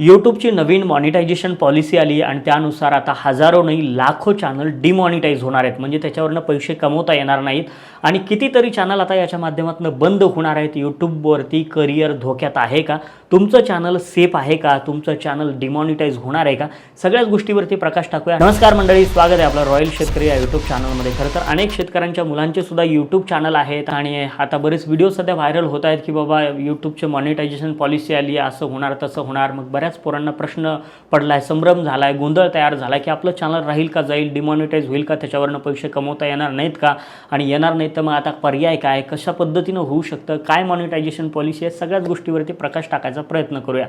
यूट्यूबची नवीन monetisation policy आली आणि त्यानुसार आता हजारो नाही लाखो चॅनल डिमॉनिटाईज होणार आहेत. म्हणजे त्याच्यावरनं पैसे कमवता येणार नाहीत. आणि कितीतरी चॅनल आता याच्या माध्यमातून बंद होणार आहेत. यूट्यूबवरती करिअर धोक्यात आहे का? तुमचं चॅनल सेफ आहे का? तुमचं चॅनल डिमॉनिटाईज होणार आहे का? सगळ्याच गोष्टीवरती प्रकाश टाकूया. नमस्कार मंडळी स्वागत आहे आपलं रॉयल शेतकरी या यूट्यूब चॅनलमध्ये खरं तर अनेक शेतकऱ्यांच्या मुलांचे सुद्धा यूट्यूब चॅनल आहेत आणि आता बरेच व्हिडिओ सध्या व्हायरल होत आहेत की बाबा यूट्यूबचे मॉनिटायझेशन पॉलिसी आली असं होणार तसं होणार. मग बरं बऱ्याच पोरांना प्रश्न पडला आहे संभ्रम झाला आहे गोंधळ तयार झाला आहे की आपलं चॅनल राहील का जाईल डिमॉनिटाईज होईल का त्याच्यावरनं पैसे कमवता येणार नाहीत का? आणि येणार नाहीत तर मग आता पर्याय काय? कशा पद्धतीनं होऊ शकतं? काय मॉनिटायझेशन पॉलिसी आहे? सगळ्याच गोष्टीवरती प्रकाश टाकायचा प्रयत्न करूया.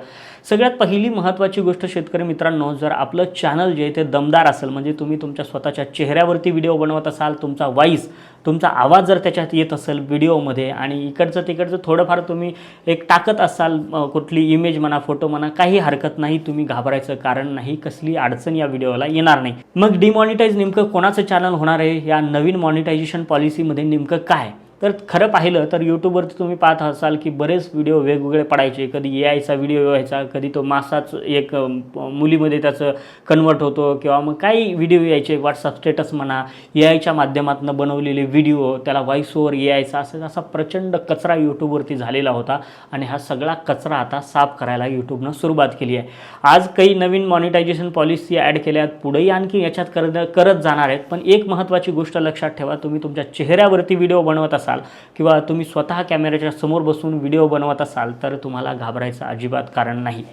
सगळ्यात पहिली महत्त्वाची गोष्ट शेतकरी मित्रांनो जर आपलं चॅनल जे आहे ते दमदार असेल म्हणजे तुम्ही तुमच्या स्वतःच्या चेहऱ्यावरती व्हिडिओ बनवत असाल तुमचा वाईस तुमचा आवाज जर त्याच्यात येत असेल व्हिडिओमध्ये आणि इकडचं तिकडचं थोडंफार तुम्ही एक टाकत असाल कुठली इमेज म्हणा फोटो म्हणा काही हरकत नाही तुम्ही घाबरायचं कारण नाही कसली अडचण या व्हिडिओला येणार नाही. मग डिमॉनिटाईज नेमकं कोणाचं चॅनल होणार आहे? या नवीन मॉनिटायझेशन पॉलिसीमध्ये नेमकं काय? तर खरं पाहिलं तर यूट्यूबवरती तुम्ही पाहत असाल की बरेच व्हिडिओ वेगवेगळे पडायचे. कधी ए आयचा व्हिडिओ व्हायचा कधी तो मासाच एक मुलीमध्ये त्याचं कन्वर्ट होतो किंवा मग काही व्हिडिओ यायचे व्हॉट्सअप स्टेटस म्हणा ए आयच्या माध्यमातून बनवलेले व्हिडिओ त्याला व्हॉइस ओवर ए आयचा असं असा प्रचंड कचरा यूट्यूबवरती झालेला होता आणि हा सगळा कचरा आता साफ करायला यूट्यूबनं सुरुवात केली आहे. आज काही नवीन मॉनिटायझेशन पॉलिसी ॲड केल्या आहेत पुढेही आणखी याच्यात करत करत जाणार आहेत. पण एक महत्त्वाची गोष्ट लक्षात ठेवा तुम्ही तुमच्या चेहऱ्यावरती व्हिडिओ बनवत असाल किंवा तुम्ही स्वतः कॅमेऱ्याच्या समोर बसून व्हिडिओ बनवत असाल तर तुम्हाला घाबरायचं अजिबात कारण नाही.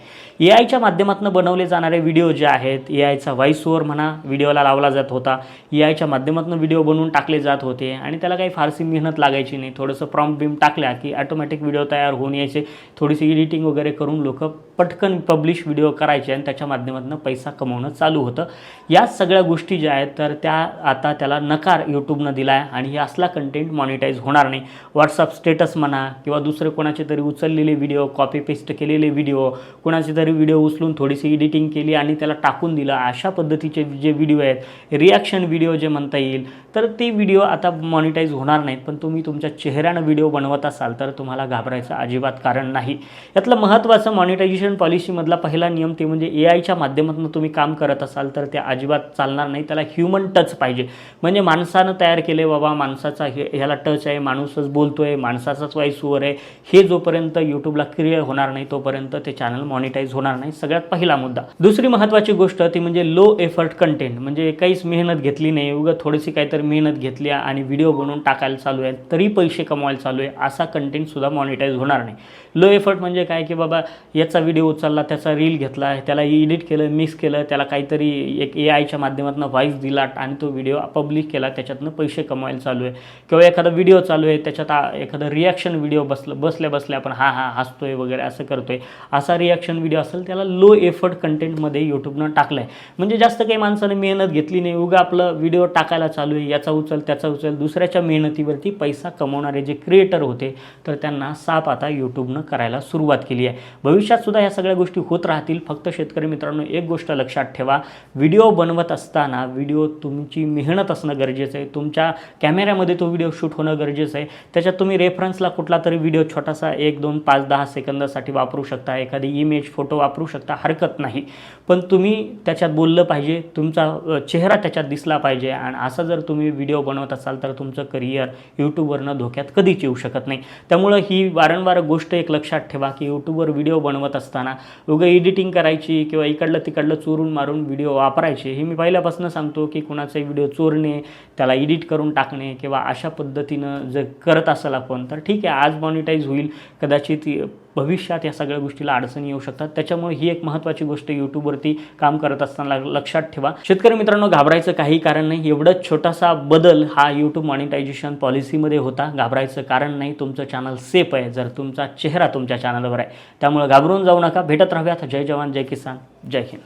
ए आयच्या माध्यमातून बनवले जाणारे व्हिडिओ जे आहेत ए आयचा व्हॉइस ओवर म्हणा व्हिडिओला लावला जात होता. ए आयच्या माध्यमातून व्हिडिओ बनवून टाकले जात होते आणि त्याला काही फारशी मेहनत लागायची नाही. थोडंसं प्रॉम्प्ट बिम टाकल्या की ॲटोमॅटिक व्हिडिओ तयार होऊन यायचे. थोडीशी एडिटिंग वगैरे करून लोक पटकन पब्लिश व्हिडिओ करायचे आणि त्याच्या माध्यमातून पैसा कमवणं चालू होतं. या सगळ्या गोष्टी ज्या आहेत तर त्या आता त्याला नकार यूट्यूबनं दिला आहे आणि हे असला कंटेंट मॉनिटाईज होणार नाही. व्हॉट्सअप स्टेटस म्हणा किंवा दुसरे कोणाचे तरी उचललेले व्हिडिओ कॉपी पेस्ट केलेले व्हिडिओ कोणाचे तरी व्हिडिओ उचलून थोडीशी एडिटिंग केली आणि त्याला टाकून दिलं अशा पद्धतीचे जे व्हिडिओ आहेत रिॲक्शन व्हिडिओ जे म्हणता येईल तर ते व्हिडिओ आता मॉनिटाईज होणार नाहीत. पण तुम्ही तुमच्या चेहऱ्यानं व्हिडिओ बनवत असाल तर तुम्हाला घाबरायचं अजिबात कारण नाही. यातलं महत्त्वाचं मॉनिटायझेशन पॉलिसीमधला पहिला नियम ते म्हणजे ए आयच्या माध्यमातून तुम्ही काम करत असाल तर ते अजिबात चालणार नाही. त्याला ह्युमन टच पाहिजे. म्हणजे माणसानं तयार केले बाबा माणसाचा हे ह्याला टच आहे. माणूसच बोलतोय माणसाचाच वाईस ओव्हर आहे. हे जोपर्यंत यूट्यूबला क्लिअर होणार नाही तोपर्यंत ते चॅनल मॉनिटाईज होणार नाही. सगळ्यात पहिला मुद्दा. दुसरी महत्त्वाची गोष्ट ती म्हणजे लो एफर्ट कंटेंट म्हणजे काहीच मेहनत घेतली नाही. उगं थोडीशी काहीतरी मेहनत घेतली आणि व्हिडिओ बनवून टाकायला चालू आहे. तरी पैसे कमवायला चालू आहे. असा कंटेंट सुद्धा मॉनिटाईज होणार नाही. लो एफर्ट म्हणजे काय की बाबा याचा व्हिडिओ उचलला त्याचा रील घेतला त्याला एडिट केलं मिक्स केलं त्याला काहीतरी एक ए आयच्या माध्यमातून व्हॉईस दिला आणि तो व्हिडिओ पब्लिक केला त्याच्यातनं पैसे कमवायला चालू आहे. किंवा एखादा व्हिडिओ चालू आहे त्याच्यात एखादं एखादा रिॲक्शन व्हिडिओ बसलं बसल्या बसल्या आपण हा हा हसतोय वगैरे असं करतोय. असा रिॲक्शन व्हिडिओ असेल त्याला लो एफर्ट कंटेंटमध्ये यूट्यूबनं टाकलं आहे म्हणजे जास्त काही माणसाने मेहनत घेतली नाही उगा आपलं व्हिडिओ टाकायला चालू आहे याचा उचल त्याचा उचल दुसऱ्याच्या मेहनतीवरती पैसा कमवणारे जे क्रिएटर होते तर त्यांना साप आता यूट्यूबनं करायला सुरुवात केली आहे. भविष्यात सुद्धा ह्या सगळ्या गोष्टी होत राहतील. फक्त शेतकरी मित्रांनो एक गोष्ट लक्षात ठेवा. व्हिडिओ बनवत असताना व्हिडिओ तुमची मेहनत असणं गरजेचं आहे. तुमच्या कॅमेऱ्यामध्ये तो व्हिडिओ शूट होणं गरजेचं आहे. त्याच्यात तुम्ही रेफरन्सला कुठला तरी व्हिडिओ छोटासा एक दोन पाच दहा सेकंदासाठी वापरू शकता. एखादी इमेज फोटो वापरू शकता. हरकत नाही. पण तुम्ही त्याच्यात बोललं पाहिजे. तुमचा चेहरा त्याच्यात दिसला पाहिजे. आणि असं जर तुम्ही व्हिडिओ बनवत असाल तर तुमचं करिअर यूट्यूबवरनं धोक्यात कधीच येऊ शकत नाही. त्यामुळं ही वारंवार गोष्ट एक लक्षात ठेवा की यूट्यूबवर व्हिडिओ बनवत असताना उगं एडिटिंग करायची किंवा इकडलं तिकडलं चोरून मारून व्हिडिओ वापरायचे हे मी पहिल्यापासून सांगतो की कुणाचे व्हिडिओ चोरणे त्याला एडिट करून टाकणे किंवा अशा पद्धतीनं जर करत असाल आपण तर ठीक आहे आज मॉनिटाईज होईल. कदाचित भविष्यात या सगळ्या गोष्टीला अडचणी येऊ शकतात. त्याच्यामुळे ही एक महत्त्वाची गोष्ट यूट्यूबवरती काम करत असताना लक्षात ठेवा. शेतकरी मित्रांनो घाबरायचं काही कारण नाही. एवढंच छोटासा बदल हा यूट्यूब मॉनिटायझेशन पॉलिसीमध्ये होता. घाबरायचं कारण नाही. तुमचं चॅनल सेफ आहे. जर तुमचा चेहरा तुमच्या चॅनलवर आहे. त्यामुळे घाबरून जाऊ नका. भेटत राहूयात. जय जवान जय किसान जय हिंद.